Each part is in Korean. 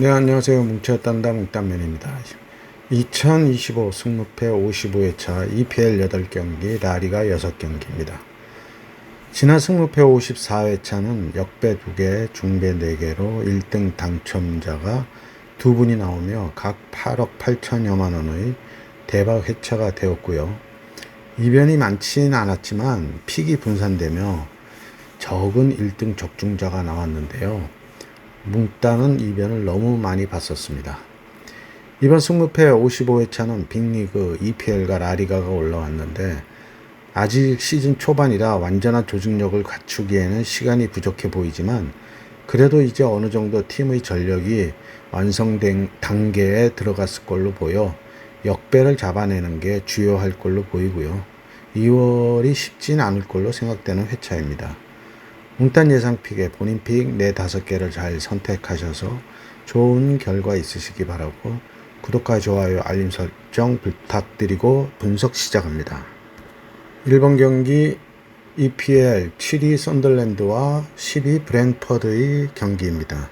네, 안녕하세요. 뭉쳤단다 뭉딴면입니다. 2025 승무패 55회차 EPL 8경기, 라리가 6경기입니다. 지난 승무패 54회차는 역배 2개, 중배 4개로 1등 당첨자가 두 분이 나오며 각 8억 8천여만 원의 대박 회차가 되었고요. 이변이 많지는 않았지만 픽이 분산되며 적은 1등 적중자가 나왔는데요. 뭉따는 이변을 너무 많이 봤었습니다. 이번 승무패 55회차는 빅리그, EPL과 라리가가 올라왔는데 아직 시즌 초반이라 완전한 조직력을 갖추기에는 시간이 부족해 보이지만 그래도 이제 어느 정도 팀의 전력이 완성된 단계에 들어갔을 걸로 보여 역배를 잡아내는 게 주요할 걸로 보이고요. 2월이 쉽진 않을 걸로 생각되는 회차입니다. 뭉딴 예상 픽에 본인 픽 4, 5개를 잘 선택하셔서 좋은 결과 있으시기 바라고 구독과 좋아요, 알림 설정 부탁드리고 분석 시작합니다. 1번 경기 EPL 7위 썬덜랜드와 10위 브랜퍼드의 경기입니다.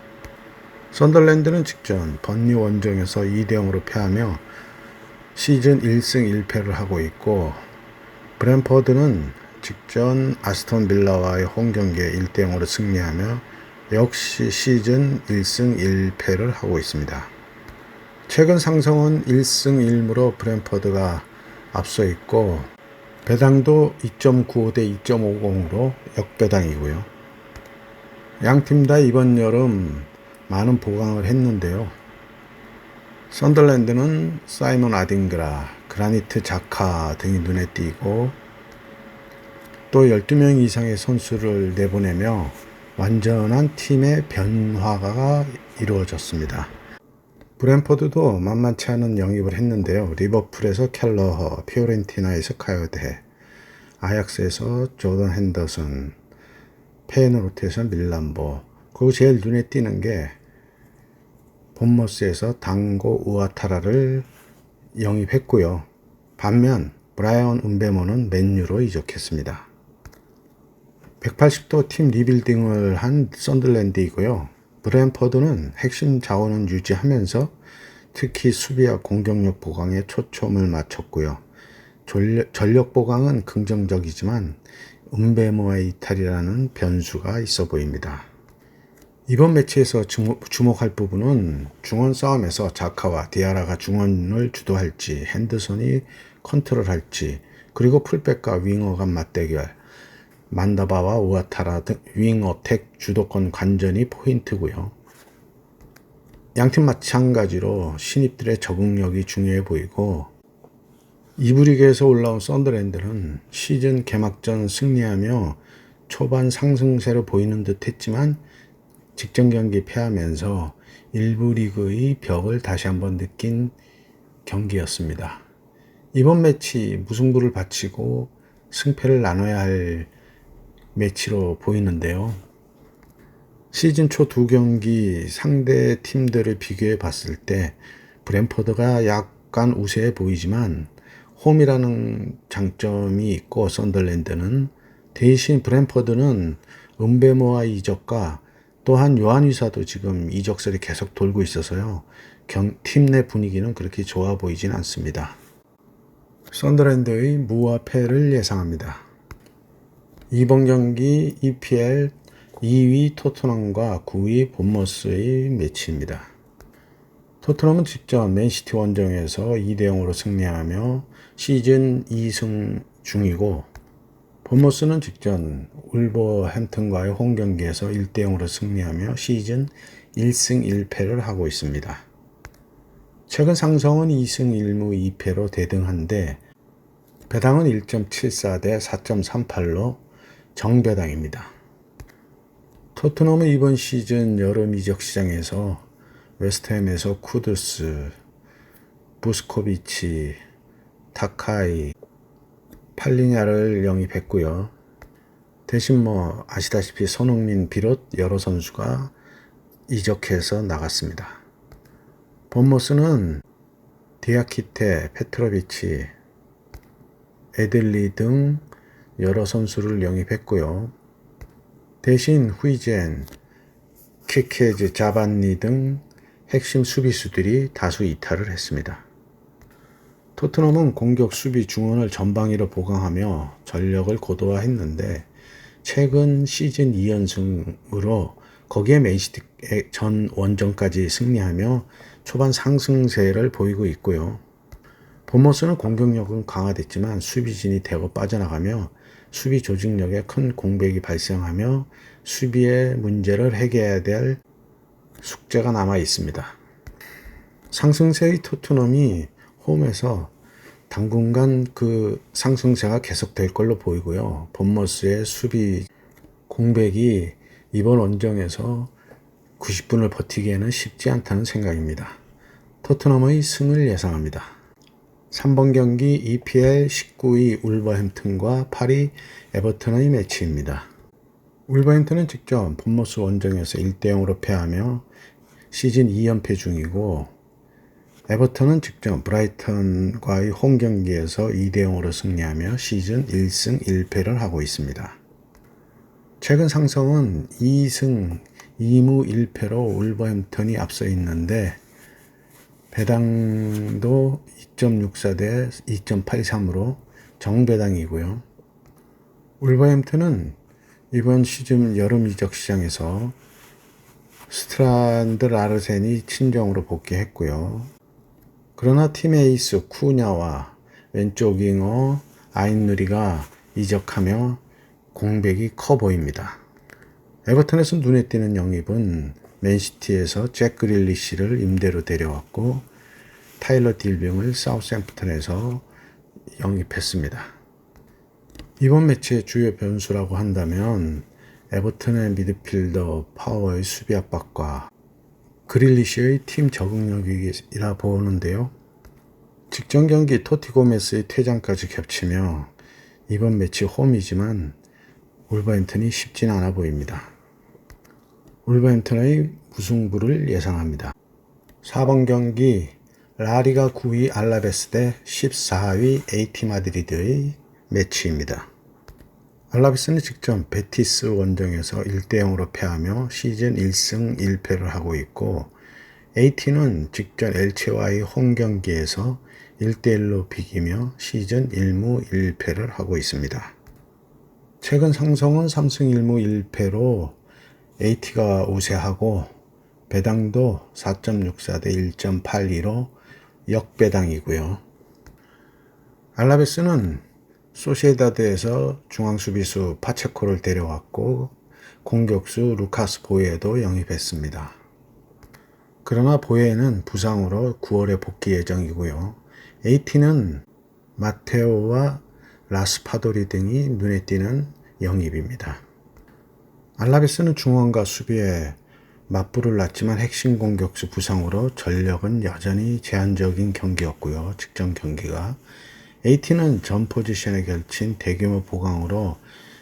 썬덜랜드는 직전 번리 원정에서 2대 0으로 패하며 시즌 1승 1패를 하고 있고 브랜퍼드는 직전 아스톤 빌라와의 홈 경기에 1대 0으로 승리하며 역시 시즌 1승 1패를 하고 있습니다. 최근 상승은 1승 1무로 브랜퍼드가 앞서 있고 배당도 2.95 대 2.50으로 역배당이고요. 양 팀 다 이번 여름 많은 보강을 했는데요. 썬덜랜드는 사이먼 아딩그라, 그라니트 자카 등이 눈에 띄고 또 12명 이상의 선수를 내보내며 완전한 팀의 변화가 이루어졌습니다. 브랜포드도 만만치 않은 영입을 했는데요. 리버풀에서 켈러허, 피오렌티나에서 카요데, 아약스에서 조던 핸더슨, 페너로트에서 밀란보, 그리고 제일 눈에 띄는 게 본머스에서 당고 우아타라를 영입했고요. 반면 브라이언 운베모는 맨유로 이적했습니다. 180도 팀 리빌딩을 한 썬들랜드이고요. 브랜퍼드는 핵심 자원은 유지하면서 특히 수비와 공격력 보강에 초점을 맞췄고요. 전력 보강은 긍정적이지만 은베모의 이탈이라는 변수가 있어 보입니다. 이번 매치에서 주목 할 부분은 중원 싸움에서 자카와 디아라가 중원을 주도할지 핸드선이 컨트롤할지 그리고 풀백과 윙어 간 맞대결 만다바와 우아타라 등 윙어택 주도권 관전이 포인트고요. 양팀 마찬가지로 신입들의 적응력이 중요해 보이고 이브리그에서 올라온 썬더랜드는 시즌 개막전 승리하며 초반 상승세를 보이는 듯 했지만 직전 경기 패하면서 일부 리그의 벽을 다시 한번 느낀 경기였습니다. 이번 매치 무승부를 바치고 승패를 나눠야 할 매치로 보이는데요. 시즌 초 두 경기 상대 팀들을 비교해 봤을 때 브랜퍼드가 약간 우세해 보이지만 홈이라는 장점이 있고 썬덜랜드는 대신 브랜퍼드는 은베모와 이적과 또한 요한위사도 지금 이적설이 계속 돌고 있어서요. 팀 내 분위기는 그렇게 좋아 보이진 않습니다. 썬더랜드의 무와 패를 예상합니다. 이번 경기 EPL 2위 토트넘과 9위 본머스의 매치입니다. 토트넘은 직전 맨시티 원정에서 2대 0으로 승리하며 시즌 2승 중이고 본머스는 직전 울버햄튼과의 홈 경기에서 1대 0으로 승리하며 시즌 1승 1패를 하고 있습니다. 최근 상성은 2승 1무 2패로 대등한데 배당은 1.74 대 4.38로 정배당입니다. 토트넘은 이번 시즌 여름 이적 시장에서 웨스트햄에서 쿠드스, 부스코비치, 타카이, 팔리냐를 영입했고요. 대신 뭐 아시다시피 손흥민 비롯 여러 선수가 이적해서 나갔습니다. 본모스는 디아키테, 페트로비치, 에들리 등 여러 선수를 영입했고요. 대신 후이젠, 키케즈, 자반니 등 핵심 수비수들이 다수 이탈을 했습니다. 토트넘은 공격 수비 중원을 전방위로 보강하며 전력을 고도화했는데 최근 시즌 2연승으로 거기에 맨시티 전 원정까지 승리하며 초반 상승세를 보이고 있고요. 본모스는 공격력은 강화됐지만 수비진이 대거 빠져나가며 수비 조직력에 큰 공백이 발생하며 수비의 문제를 해결해야 될 숙제가 남아 있습니다. 상승세의 토트넘이 홈에서 당분간 그 상승세가 계속될 걸로 보이고요. 본머스의 수비 공백이 이번 원정에서 90분을 버티기에는 쉽지 않다는 생각입니다. 토트넘의 승을 예상합니다. 3번 경기 EPL 19위 울버햄튼과 8위 에버튼의 매치입니다. 울버햄튼은 직접 본머스 원정에서 1대0으로 패하며 시즌 2연패 중이고 에버턴은 직접 브라이턴과의 홈 경기에서 2대0으로 승리하며 시즌 1승 1패를 하고 있습니다. 최근 상성은 2승 2무 1패로 울버햄턴이 앞서 있는데 배당도 2.64대 2.83으로 정배당이고요. 울버햄튼은 이번 시즌 여름 이적 시장에서 스트란드 라르센이 친정으로 복귀했고요. 그러나 팀의 에이스 쿠냐와 왼쪽 윙어 아인누리가 이적하며 공백이 커 보입니다. 에버턴에서 눈에 띄는 영입은 맨시티에서 잭 그릴리시를 임대로 데려왔고 타일러 딜빙을 사우샘프턴에서 영입했습니다. 이번 매치의 주요 변수라고 한다면 에버튼의 미드필더 파워의 수비 압박과 그릴리시의 팀 적응력이라 보는데요. 직전 경기 토티 고메스의 퇴장까지 겹치며 이번 매치 홈이지만 울버햄튼이 쉽진 않아 보입니다. 울버햄튼의 무승부를 예상합니다. 4번 경기 라리가 9위 알라베스 대 14위 에이티 마드리드의 매치입니다. 알라베스는 직전 베티스 원정에서 1대0으로 패하며 시즌 1승 1패를 하고 있고 에이티는 직전 엘체와의 홈 경기에서 1대1로 비기며 시즌 1무 1패를 하고 있습니다. 최근 상성은 3승 1무 1패로 AT가 우세하고 배당도 4.64 대 1.82로 역배당이고요. 알라베스는 소시에다드에서 중앙수비수 파체코를 데려왔고 공격수 루카스 보예도 영입했습니다. 그러나 보예는 부상으로 9월에 복귀 예정이고요. AT는 마테오와 라스파도리 등이 눈에 띄는 영입입니다. 알라베스는 중원과 수비에 맞불을 놨지만 핵심 공격수 부상으로 전력은 여전히 제한적인 경기였고요. 직전 경기가. AT는 전 포지션에 걸친 대규모 보강으로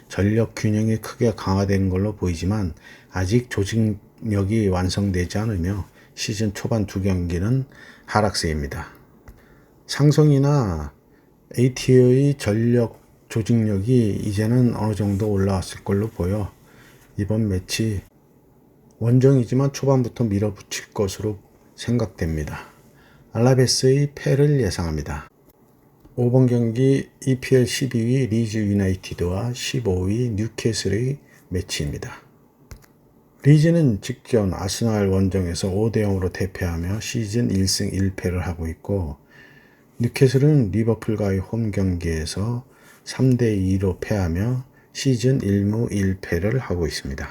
전력 균형이 크게 강화된 걸로 보이지만 아직 조직력이 완성되지 않으며 시즌 초반 두 경기는 하락세입니다. 상성이나 AT의 전력 조직력이 이제는 어느 정도 올라왔을 걸로 보여 이번 매치 원정이지만 초반부터 밀어붙일 것으로 생각됩니다. 알라베스의 패를 예상합니다. 5번 경기 EPL 12위 리즈 유나이티드와 15위 뉴캐슬의 매치입니다. 리즈는 직전 아스날 원정에서 5대 0으로 대패하며 시즌 1승 1패를 하고 있고 뉴캐슬은 리버풀과의 홈 경기에서 3대 2로 패하며 시즌 1무 1패를 하고 있습니다.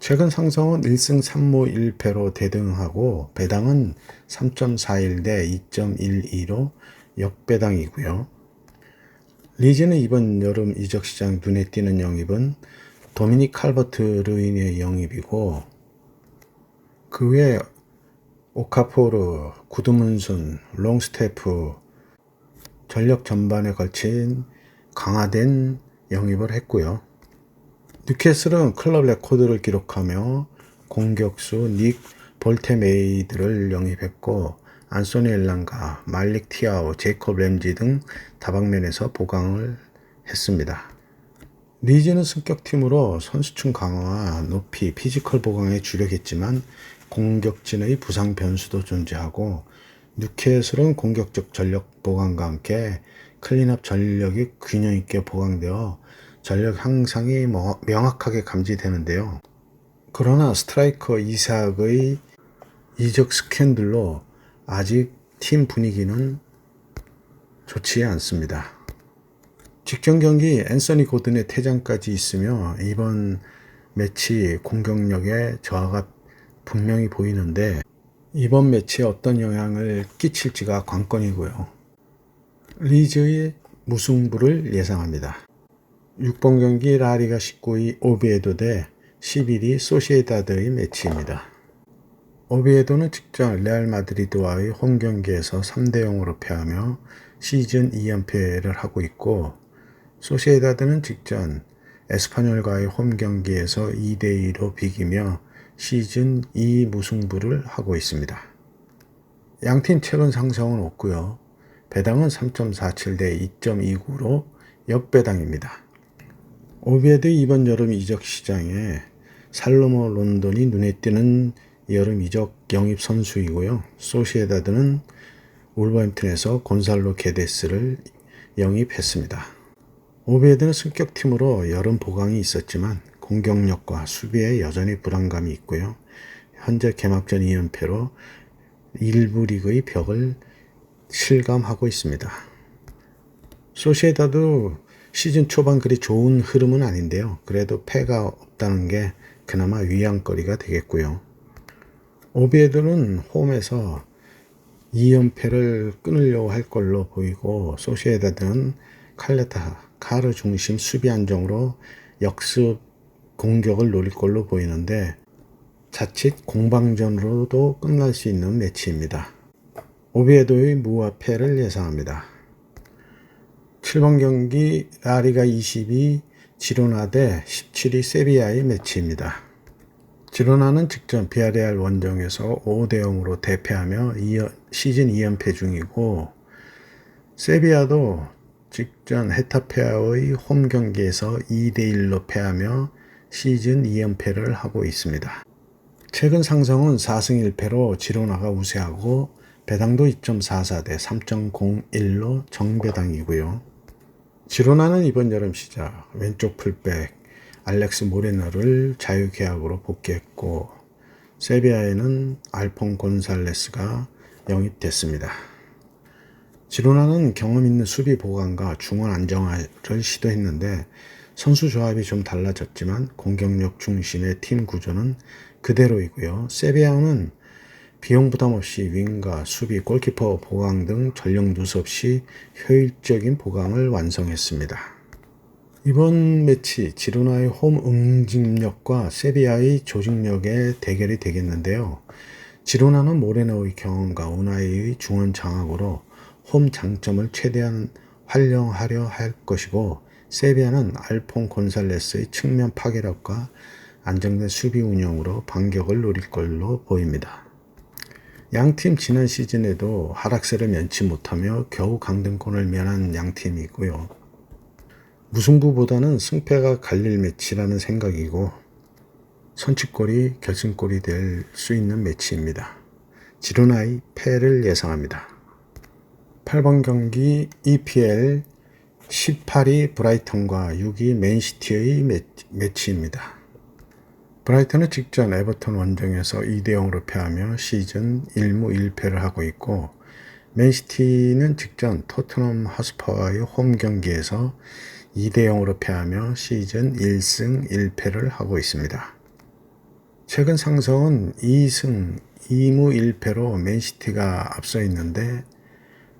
최근 상성은 1승 3무 1패로 대등하고 배당은 3.41 대 2.12로 역배당이고요. 리즈는 이번 여름 이적 시장 눈에 띄는 영입은 도미닉 칼버트 르인의 영입이고 그 외에 오카포르, 구드문순, 롱스테프 전력 전반에 걸친 강화된 영입을 했고요. 뉴캐슬은 클럽 레코드를 기록하며 공격수 닉 볼테메이드를 영입했고 안소니 엘랑가, 말릭 티아오, 제이콥 램지 등 다방면에서 보강을 했습니다. 리즈는 승격팀으로 선수층 강화와 높이 피지컬 보강에 주력했지만 공격진의 부상 변수도 존재하고 뉴캐슬은 공격적 전력 보강과 함께 클린업 전력이 균형 있게 보강되어 전력 향상이 뭐- 명확하게 감지되는데요. 그러나 스트라이커 이삭의 이적 스캔들로 아직 팀 분위기는 좋지 않습니다. 직전 경기 앤서니 고든의 퇴장까지 있으며 이번 매치 공격력에 저하가 분명히 보이는데 이번 매치에 어떤 영향을 끼칠지가 관건이고요. 리즈의 무승부를 예상합니다. 6번 경기 라리가 19위 오비에도 대 11위 소시에다드의 매치입니다. 오비에도는 직전 레알 마드리드와의 홈 경기에서 3대 0으로 패하며 시즌 2연패를 하고 있고 소시에다드는 직전 에스파뇰과의 홈 경기에서 2대 2로 비기며 시즌 2 무승부를 하고 있습니다. 양팀 최근 상승은 없고요. 배당은 3.47 대 2.29로 역배당입니다. 오비에드 이번 여름 이적 시장에 살로모 론돈이 눈에 띄는 여름 이적 영입 선수이고요. 소시에다드는 울버햄튼에서 곤살로 게데스를 영입했습니다. 오비에드는 승격팀으로 여름 보강이 있었지만 공격력과 수비에 여전히 불안감이 있고요. 현재 개막전 2연패로 일부 리그의 벽을 실감하고 있습니다. 소시에다도 시즌 초반 그리 좋은 흐름은 아닌데요. 그래도 패가 없다는 게 그나마 위안거리가 되겠고요. 오비에드는 홈에서 2연패를 끊으려고 할 걸로 보이고 소시에다드는 칼레타, 카르 중심 수비 안정으로 역습 공격을 노릴 걸로 보이는데 자칫 공방전으로도 끝날 수 있는 매치입니다. 오비에도의 무와 패를 예상합니다. 7번 경기 라리가 22 지로나 대 17위 세비야의 매치입니다. 지로나는 직전 비아레알 원정에서 5대 0으로 대패하며 시즌 2연패 중이고 세비야도 직전 헤타페아의 홈 경기에서 2대 1로 패하며 시즌 2연패를 하고 있습니다. 최근 상승은 4승 1패로 지로나가 우세하고 배당도 2.44 대 3.01로 정배당이고요. 지로나는 이번 여름 시작 왼쪽 풀백 알렉스 모레노를 자유계약으로 복귀했고 세비야에는 알폰 곤살레스가 영입됐습니다. 지로나는 경험 있는 수비 보강과 중원 안정화를 시도했는데 선수 조합이 좀 달라졌지만 공격력 중심의 팀 구조는 그대로이고요. 세비야는 비용 부담 없이 윙과 수비, 골키퍼 보강 등 전력 누수 없이 효율적인 보강을 완성했습니다. 이번 매치 지루나의 홈 응집력과 세비야의 조직력의 대결이 되겠는데요. 지루나는 모레노의 경험과 우나이의 중원 장악으로 홈 장점을 최대한 활용하려 할 것이고 세비야는 알폰 곤살레스의 측면 파괴력과 안정된 수비 운영으로 반격을 노릴 걸로 보입니다. 양팀 지난 시즌에도 하락세를 면치 못하며 겨우 강등권을 면한 양팀이고요. 무승부보다는 승패가 갈릴 매치라는 생각이고 선취골이 결승골이 될 수 있는 매치입니다. 지루나이 패를 예상합니다. 8번 경기 EPL 18위 브라이턴과 6위 맨시티의 매치입니다. 브라이턴은 직전 에버턴 원정에서 2대 0으로 패하며 시즌 1무 1패를 하고 있고 맨시티는 직전 토트넘 하스퍼와의 홈 경기에서 2대 0으로 패하며 시즌 1승 1패를 하고 있습니다. 최근 상승은 2승 2무 1패로 맨시티가 앞서 있는데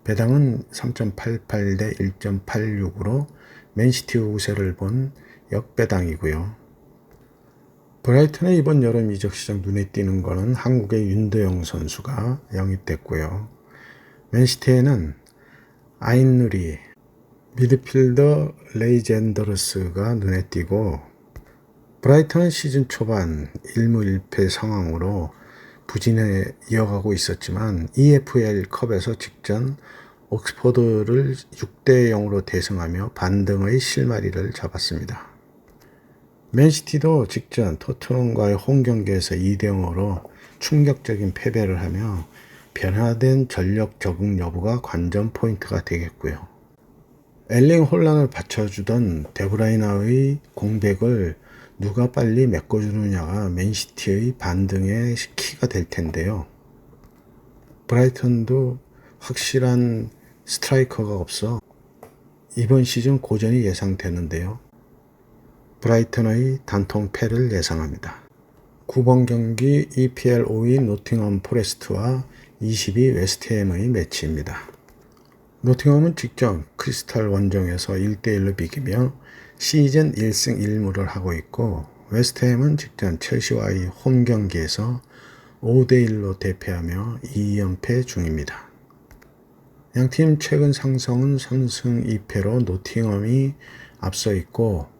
배당은 3.88 대 1.86으로 맨시티 우세를 본 역배당이고요. 브라이튼의 이번 여름 이적 시장 눈에 띄는 거는 한국의 윤도영 선수가 영입됐고요. 맨시티에는 아인누리, 미드필더 레이젠더르스가 눈에 띄고 브라이튼은 시즌 초반 1무 1패 상황으로 부진에 이어가고 있었지만 EFL 컵에서 직전 옥스퍼드를 6대 0으로 대승하며 반등의 실마리를 잡았습니다. 맨시티도 직전 토트넘과의 홈 경기에서 2대 0으로 충격적인 패배를 하며 변화된 전력 적응 여부가 관전 포인트가 되겠고요. 엘링 혼란을 받쳐주던 데브라이나의 공백을 누가 빨리 메꿔주느냐가 맨시티의 반등의 키가 될 텐데요. 브라이턴도 확실한 스트라이커가 없어 이번 시즌 고전이 예상되는데요. 브라이턴의 단통 패를 예상합니다. 9번 경기 EPL 5위 노팅엄 포레스트와 20위 웨스트햄의 매치입니다. 노팅엄은 직전 크리스탈 원정에서 1대1로 비기며 시즌 1승 1무를 하고 있고 웨스트햄은 직전 첼시와의 홈 경기에서 5대1로 대패하며 2연패 중입니다. 양팀 최근 상승은 3승 2패로 노팅엄이 앞서 있고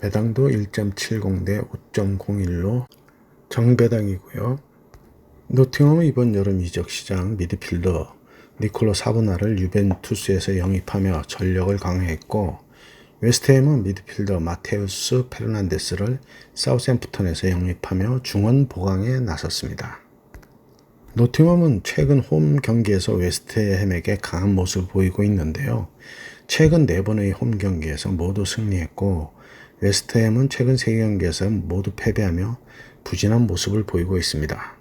배당도 1.70 대 5.01로 정배당이고요. 노팅엄은 이번 여름 이적 시장 미드필더 니콜로 사보나를 유벤투스에서 영입하며 전력을 강화했고 웨스트햄은 미드필더 마테우스 페르난데스를 사우샘프턴에서 영입하며 중원 보강에 나섰습니다. 노팅엄은 최근 홈 경기에서 웨스트햄에게 강한 모습을 보이고 있는데요. 최근 4번의 홈 경기에서 모두 승리했고 웨스트햄은 최근 3경기에서 모두 패배하며 부진한 모습을 보이고 있습니다.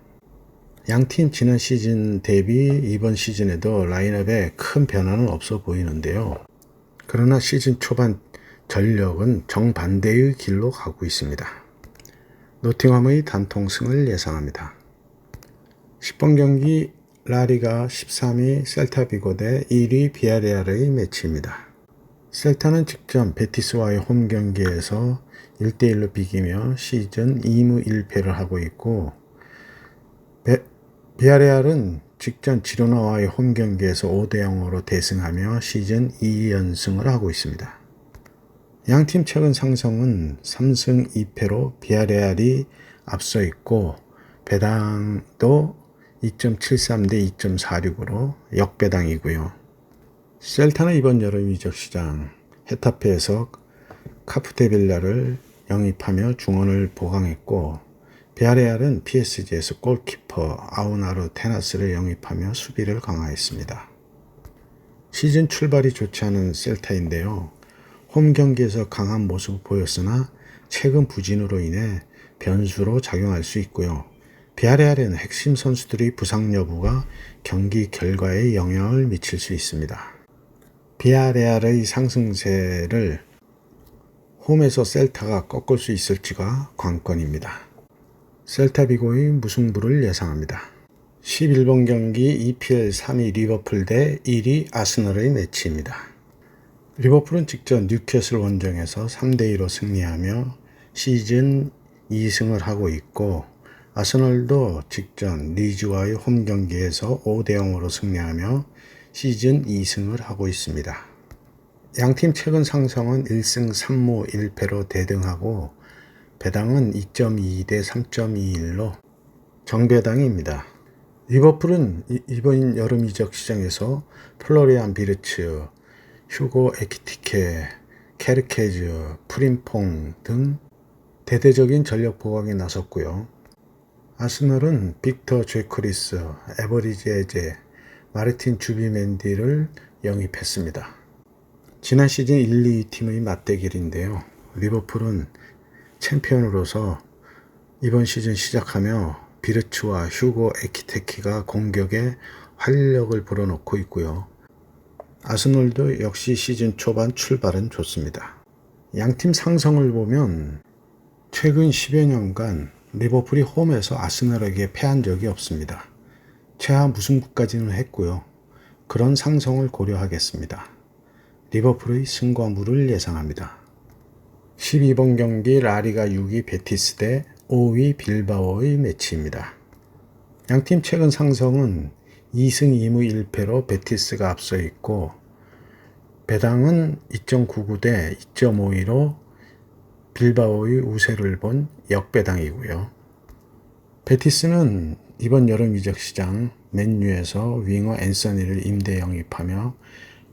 양팀 지난 시즌 대비 이번 시즌에도 라인업에 큰 변화는 없어 보이는데요. 그러나 시즌 초반 전력은 정반대의 길로 가고 있습니다. 노팅엄의 단통승을 예상합니다. 10번 경기 라리가 13위 셀타비고 대 1위 비아레알의 매치입니다. 셀타는 직전 베티스와의 홈 경기에서 1대1로 비기며 시즌 2무 1패를 하고 있고 베, 비아레알은 직전 지로나와의 홈 경기에서 5대 0으로 대승하며 시즌 2연승을 하고 있습니다. 양팀 최근 상승은 3승 2패로 비아레알이 앞서 있고 배당도 2.73 대 2.46으로 역배당이고요. 셀타는 이번 여름 이적 시장 헤타페에서 카프테빌라를 영입하며 중원을 보강했고 베아레알은 PSG에서 골키퍼 아우나르 테나스를 영입하며 수비를 강화했습니다. 시즌 출발이 좋지 않은 셀타인데요. 홈 경기에서 강한 모습을 보였으나 최근 부진으로 인해 변수로 작용할 수 있고요. 비아레알에는 핵심 선수들의 부상 여부가 경기 결과에 영향을 미칠 수 있습니다. 비아레알의 상승세를 홈에서 셀타가 꺾을 수 있을지가 관건입니다. 셀타 비고의 무승부를 예상합니다. 11번 경기 EPL 3위 리버풀 대 1위 아스널의 매치입니다. 리버풀은 직전 뉴캐슬 원정에서 3대2로 승리하며 시즌 2승을 하고 있고 아스널도 직전 리즈와의 홈 경기에서 5대 0으로 승리하며 시즌 2승을 하고 있습니다. 양팀 최근 상승은 1승 3무 1패로 대등하고 배당은 2.2 대 3.21로 정배당입니다. 리버풀은 이번 여름 이적 시장에서 플로리안 비르츠, 휴고 에키티케, 케르케즈, 프림퐁 등 대대적인 전력 보강에 나섰고요. 아스널은 빅터 죄크리스, 에버리지 에제, 마르틴 주비맨디를 영입했습니다. 지난 시즌 1, 2 팀의 맞대결인데요. 리버풀은 챔피언으로서 이번 시즌 시작하며 비르츠와 휴고 에키테키가 공격에 활력을 불어넣고 있고요. 아스널도 역시 시즌 초반 출발은 좋습니다. 양팀 상성을 보면 최근 10여 년간 리버풀이 홈에서 아스널에게 패한 적이 없습니다. 최하 무승부까지는 했고요. 그런 상성을 고려하겠습니다. 리버풀의 승과 무를 예상합니다. 12번 경기 라리가 6위 베티스 대 5위 빌바오의 매치입니다. 양팀 최근 상성은 2승 2무 1패로 베티스가 앞서 있고 배당은 2.99 대 2.52로 빌바오의 우세를 본 역배당이고요. 베티스는 이번 여름 이적 시장 맨유에서 윙어 앤서니를 임대 영입하며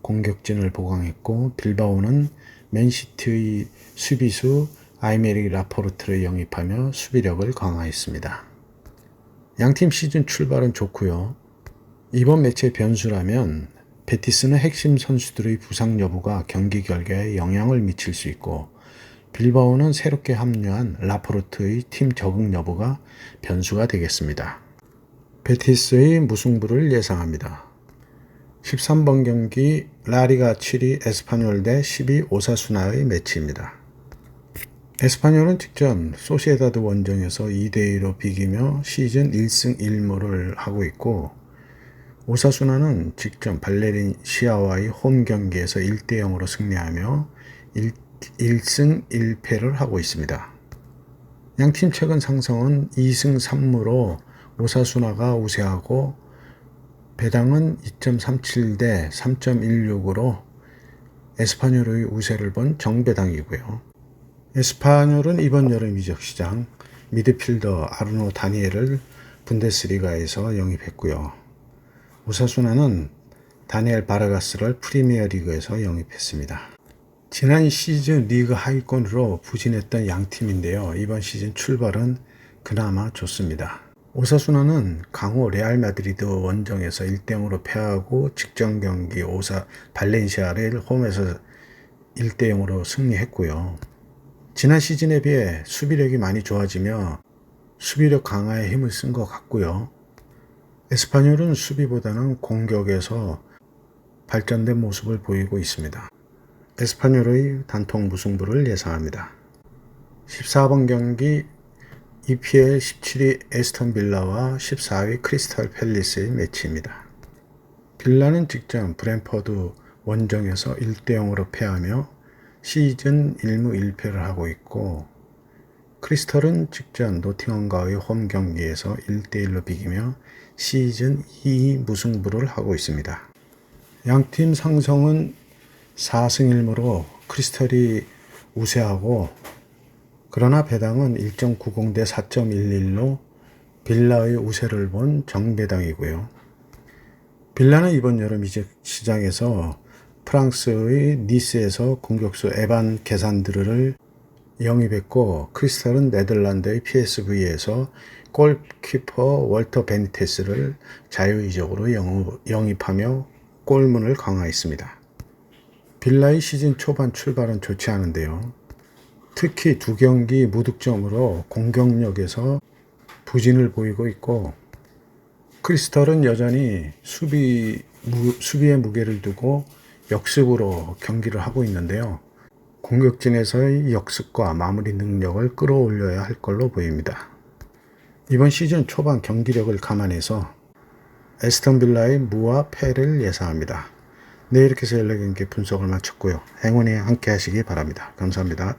공격진을 보강했고 빌바오는 맨시티의 수비수 아이메리 라포르트를 영입하며 수비력을 강화했습니다. 양팀 시즌 출발은 좋고요. 이번 매치의 변수라면 베티스는 핵심 선수들의 부상 여부가 경기 결과에 영향을 미칠 수 있고 빌바오는 새롭게 합류한 라포르트의 팀 적응 여부가 변수가 되겠습니다. 베티스의 무승부를 예상합니다. 13번 경기 라리가 7위 에스파뇰 대 12 오사수나의 매치입니다. 에스파뇰은 직전 소시에다드 원정에서 2대2로 비기며 시즌 1승 1무를 하고 있고 오사수나는 직전 발레린 시아와의 홈 경기에서 1대0으로 승리하며 1, 1승 1패를 하고 있습니다. 양팀 최근 상승은 2승 3무로 오사수나가 우세하고 배당은 2.37 대 3.16으로 에스파뇰의 우세를 본 정배당이고요. 에스파뇰은 이번 여름 이적 시장 미드필더 아르노 다니엘을 분데스리가에서 영입했고요. 오사수나는 다니엘 바르가스를 프리미어 리그에서 영입했습니다. 지난 시즌 리그 하위권으로 부진했던 양 팀인데요. 이번 시즌 출발은 그나마 좋습니다. 오사수나는 강호 레알 마드리드 원정에서 1대0으로 패하고 직전 경기 오사 발렌시아를 홈에서 1대0으로 승리했고요. 지난 시즌에 비해 수비력이 많이 좋아지며 수비력 강화에 힘을 쓴 것 같고요. 에스파뇰은 수비보다는 공격에서 발전된 모습을 보이고 있습니다. 에스파뇰의 단통 무승부를 예상합니다. 14번 경기 EPL 17위 에스턴 빌라와 14위 크리스탈 팰리스의 매치입니다. 빌라는 직전 브랜퍼드 원정에서 1대0으로 패하며 시즌 1무 1패를 하고 있고 크리스털은 직전 노팅엄과의 홈 경기에서 1대1로 비기며 시즌 2 무승부를 하고 있습니다. 양팀 상성은 4승 1무로 크리스털이 우세하고 그러나 배당은 1.90 대 4.11로 빌라의 우세를 본 정배당이고요. 빌라는 이번 여름 이적 시장에서 프랑스의 니스에서 공격수 에반 게산드르를 영입했고 크리스탈은 네덜란드의 PSV에서 골키퍼 월터 베니테스를 자유이적으로 영입하며 골문을 강화했습니다. 빌라의 시즌 초반 출발은 좋지 않은데요. 특히 두 경기 무득점으로 공격력에서 부진을 보이고 있고 크리스털은 여전히 수비 무, 수비의 무게를 두고 역습으로 경기를 하고 있는데요. 공격진에서의 역습과 마무리 능력을 끌어올려야 할 걸로 보입니다. 이번 시즌 초반 경기력을 감안해서 에스턴 빌라의 무와 패를 예상합니다. 네, 이렇게 해서 연락 경기 분석을 마쳤고요. 행운이 함께 하시기 바랍니다. 감사합니다.